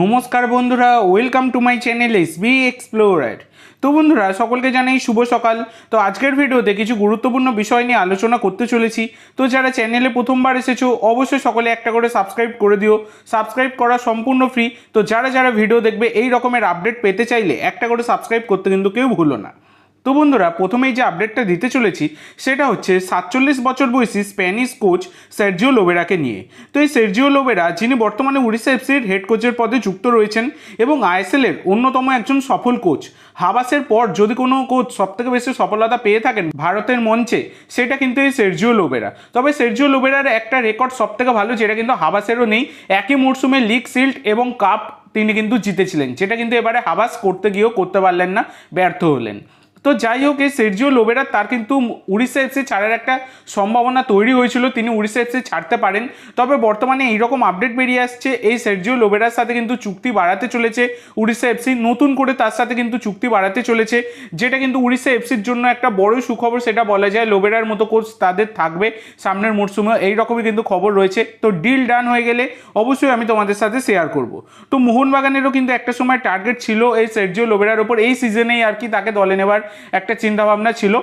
নমস্কার বন্ধুরা welcome to my channel S B explorer তো বন্ধুরা, সকলকে জানাই শুভ সকাল। তো আজকের ভিডিওতে কিছু গুরুত্বপূর্ণ বিষয় নিয়ে আলোচনা করতে চলেছি। তো যারা চ্যানেলে প্রথমবার এসেছ, অবশ্যই সকলে একটা করে সাবস্ক্রাইব করে দিও। সাবস্ক্রাইব করা সম্পূর্ণ ফ্রি তো যারা যারা ভিডিও দেখবে, এই রকমের আপডেট পেতে চাইলে একটা করে সাবস্ক্রাইব করতে কিন্তু কেউ ভুলো না। তো বন্ধুরা প্রথমেই যে আপডেটটা দিতে চলেছি, সেটা হচ্ছে সাতচল্লিশ বছর বয়সী স্প্যানিশ কোচ সার্জিও লোবেরাকে নিয়ে। তো এই সার্জিও লোবেরা, যিনি বর্তমানে উড়িষ্যা এফসির হেড কোচের পদে যুক্ত রয়েছেন এবং আইএসএল এর অন্যতম একজন সফল কোচ। হাবাসের পর যদি কোনো কোচ সবথেকে বেশি সফলতা পেয়ে থাকেন ভারতের মঞ্চে, সেটা কিন্তু এই সের্জিও লোবেরা। তবে সের্জিও লোবেরার একটা রেকর্ড সবথেকে ভালো, যেটা কিন্তু হাবাসেরও নেই, একই মরশুমে লিগ সিল্ড এবং কাপ তিনি কিন্তু জিতেছিলেন, যেটা কিন্তু এবারে হাবাস করতে গিয়েও করতে পারলেন না, ব্যর্থ হলেন। তো যাই হোক, এই সের্জিও লোবেরা তার কিন্তু উড়িষ্যা এফসি ছাড়ার একটা সম্ভাবনা তৈরি হয়েছিল, তিনি উড়িষ্যা এফসি ছাড়তে পারেন। তবে বর্তমানে এইরকম আপডেট বেরিয়ে আসছে, এই সের্জিও লোবেরার সাথে কিন্তু চুক্তি বাড়াতে চলেছে, উড়িষ্যা এফসি নতুন করে তার সাথে কিন্তু চুক্তি বাড়াতে চলেছে, যেটা কিন্তু উড়িষ্যা এফসির জন্য একটা বড় সুখবর, সেটা বলা যায় লোবেরার মতো কোচ তাদের থাকবে সামনের মরশুমে এইরকমই কিন্তু খবর রয়েছে। তো ডিল ডান হয়ে গেলে অবশ্যই আমি তোমাদের সাথে শেয়ার করব। তো মোহনবাগানেরও কিন্তু একটা সময় টার্গেট ছিল এই সের্জিও লোবেরার ওপর, এই সিজনেই আর কি তাকে দলে নেবার একটা চিন্তাভাবনা ছিল।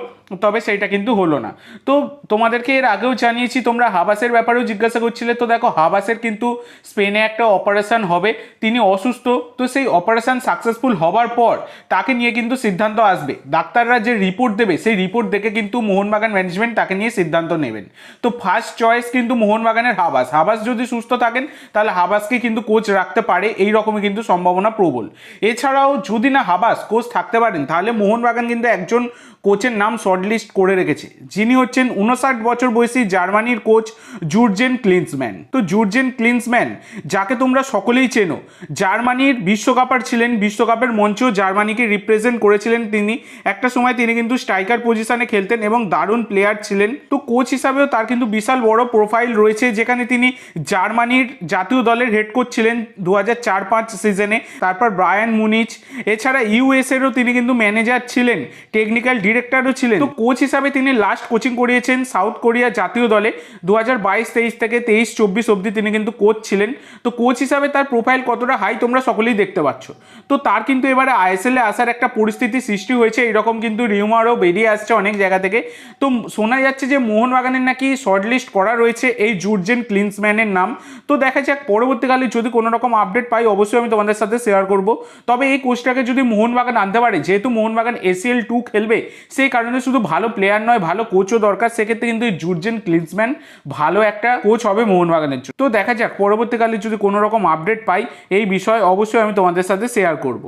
তবে সেইটা কিন্তু হলো না। তো তোমাদেরকে এর আগেও জানিয়েছি, তোমরা হাবাসের ব্যাপারেও জিজ্ঞাসা করছিলে। তো দেখো, হাবাসের কিন্তু স্পেনে একটা অপারেশন হবে, তিনি অসুস্থ। তো সেই অপারেশন সাকসেসফুল হবার পর তাকে নিয়ে কিন্তু সিদ্ধান্ত আসবে। ডাক্তাররা যে রিপোর্ট দেবে, সেই রিপোর্ট দেখে কিন্তু মোহনবাগান ম্যানেজমেন্ট তাকে নিয়ে সিদ্ধান্ত নেবেন। তো ফার্স্ট চয়েস কিন্তু মোহনবাগানের হাবাস। হাবাস যদি সুস্থ থাকেন, তাহলে হাবাসকে কিন্তু কোচ রাখতে পারে। এই রকমই কিন্তু সম্ভাবনা প্রবল। এছাড়াও যদি না হাবাস কোচ থাকতে পারেন, তাহলে মোহনবাগান কিন্তু একজন কোচের নাম শর্টলিস্ট করে রেখেছে। যিনি হচ্ছেন উনষাট বছর বয়সী জার্মানির কোচ জুরজেন ক্লিন্সম্যান। তো জুরজেন ক্লিন্সম্যান, যাকে তোমরা সকলেই চেনো, জার্মানির বিশ্বকাপার ছিলেন, বিশ্বকাপের মঞ্চেও জার্মানিকে রিপ্রেজেন্ট করেছিলেন তিনি। একটা সময় তিনি কিন্তু স্ট্রাইকার পজিশনে খেলতেন এবং দারুণ প্লেয়ার ছিলেন। তো কোচ হিসাবেও তার কিন্তু বিশাল বড় প্রোফাইল রয়েছে, যেখানে তিনি জার্মানির জাতীয় দলের হেড কোচ ছিলেন দু হাজার চার পাঁচ সিজনে তারপর ব্রায়ান মুনিচ, এছাড়া ইউএস এরও তিনি কিন্তু ম্যানেজার ছিলেন টেকনিক্যাল ডিরেক্টরও ছিলেন। তো কোচ হিসাবে তিনি লাস্ট কোচিং করিয়েছেন সাউথ কোরিয়া জাতীয় দলে। দু হাজার বাইশ, তেইশ থেকে তেইশ, চব্বিশ অবধি তিনি কিন্তু কোচ ছিলেন। তো কোচ হিসাবে তার প্রোফাইল কতটা হাই তোমরা সকলেই দেখতে পাচ্ছ। তো তার কিন্তু এবারে আইএসএল আসার একটা পরিস্থিতি সৃষ্টি হয়েছে। এরকম কিন্তু রিউমারও বেরিয়ে আসছে অনেক জায়গা থেকে। তো শোনা যাচ্ছে যে মোহনবাগানের নাকি শর্টলিস্ট করা রয়েছে এই জুরজেন ক্লিন্সম্যানের নাম। তো দেখা যাক, পরবর্তীকালে যদি কোনো রকম আপডেট পাই, অবশ্যই আমি তোমাদের সাথে শেয়ার করব। তবে এই কোচটাকে যদি মোহনবাগান আনতে পারে, যেহেতু মোহনবাগান এসিএল টু খেলবে, সেই কারণে শুধু ভালো প্লেয়ার নয়, ভালো কোচও দরকার। সেক্ষেত্রে কিন্তু জুরজেন ক্লিন্সম্যান ভালো একটা কোচ হবে মোহনবাগানের জন্য। তো দেখা যাক, পরবর্তীকালে যদি কোনো রকম আপডেট পাই, এই বিষয়ে অবশ্যই আমি তোমাদের সাথে শেয়ার করব।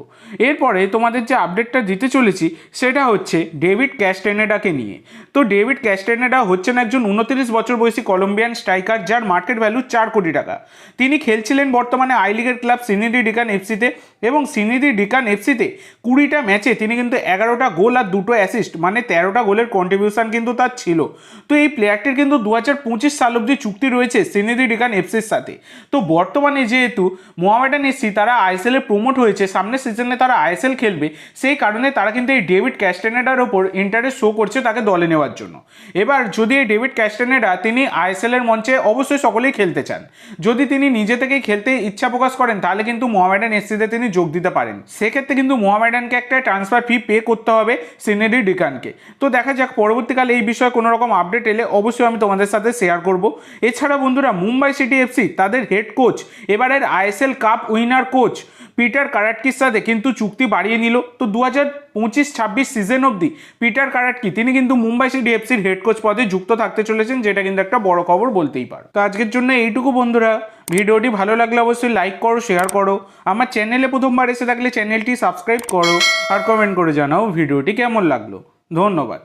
এরপরে তোমাদের যে আপডেটটা দিতে চলেছি, সেটা হচ্ছে ডেভিড ক্যাস্টেনেডাকে নিয়ে। তো ডেভিড ক্যাস্টেনেডা হচ্ছেন একজন উনত্রিশ বছর বয়সী কলম্বিয়ান স্ট্রাইকার যার মার্কেট ভ্যালু চার কোটি টাকা। তিনি খেলছিলেন বর্তমানে আই লিগের ক্লাব সিনিডি ডিকান এফসিতে এবং সিনিডি ডিকান এফসিতে কুড়িটা ম্যাচে তিনি কিন্তু এগারোটা গোল আর দুটো অ্যাসিস্ট মানে তেরোটা গোলের কন্ট্রিবিউশন কিন্তু তার ছিল। তো এই প্লেয়ারটির কিন্তু দু হাজার পঁচিশ সাল অব্দি চুক্তি রয়েছে সিনিডি ডিকান এফসির সাথে। তো বর্তমানে যেহেতু মোহামেডান এসি তারা আইএসএল প্রমোট হয়েছে, সামনের সিজনে তারা আইএসএল খেলবে, সেই কারণে তারা কিন্তু এই ডেভিড ক্যাস্টেনেডার ওপর ইন্টারেস্ট শো করছে তাকে দলে নেওয়ার জন্য। এবার যদি এই ডেভিড ক্যাস্টেনেডা তিনি আইএসএল এর মঞ্চে অবশ্যই সকলেই খেলতে চান, যদি তিনি নিজে থেকেই খেলতে ইচ্ছা প্রকাশ করেন, তাহলে কিন্তু মোহামেডান এসসিতে তিনি যোগ দিতে পারেন। সেক্ষেত্রে কিন্তু মোহামেডানকে একটা ট্রান্সফার ফি পে করতে হবে সিনেডি ডিকানকে। তো দেখা যাক, পরবর্তীকালে এই বিষয়ে কোনো রকম আপডেট এলে অবশ্যই আমি তোমাদের সাথে শেয়ার করব। এছাড়া বন্ধুরা, মুম্বাই সিটি এফসি তাদের হেড কোচ এবারের ISL cup winner coach Peter কারাটকির সাথে কিন্তু চুক্তি বাড়িয়ে নিল। তো দু হাজার পঁচিশ ছাব্বিশ সিজন অবধি পিটার কারাটকি তিনি কিন্তু মুম্বাই সিটি এফসির হেড কোচ পদে যুক্ত থাকতে চলেছেন, যেটা কিন্তু একটা বড় খবর বলতেই পারো। তো আজকের জন্য এইটুকু বন্ধুরা। ভিডিওটি ভালো লাগলে অবশ্যই লাইক করো শেয়ার করো। আমার চ্যানেলে প্রথমবার এসে থাকলে চ্যানেলটি সাবস্ক্রাইব করো আর কমেন্ট করে জানাও ভিডিওটি কেমন লাগল। ধন্যবাদ।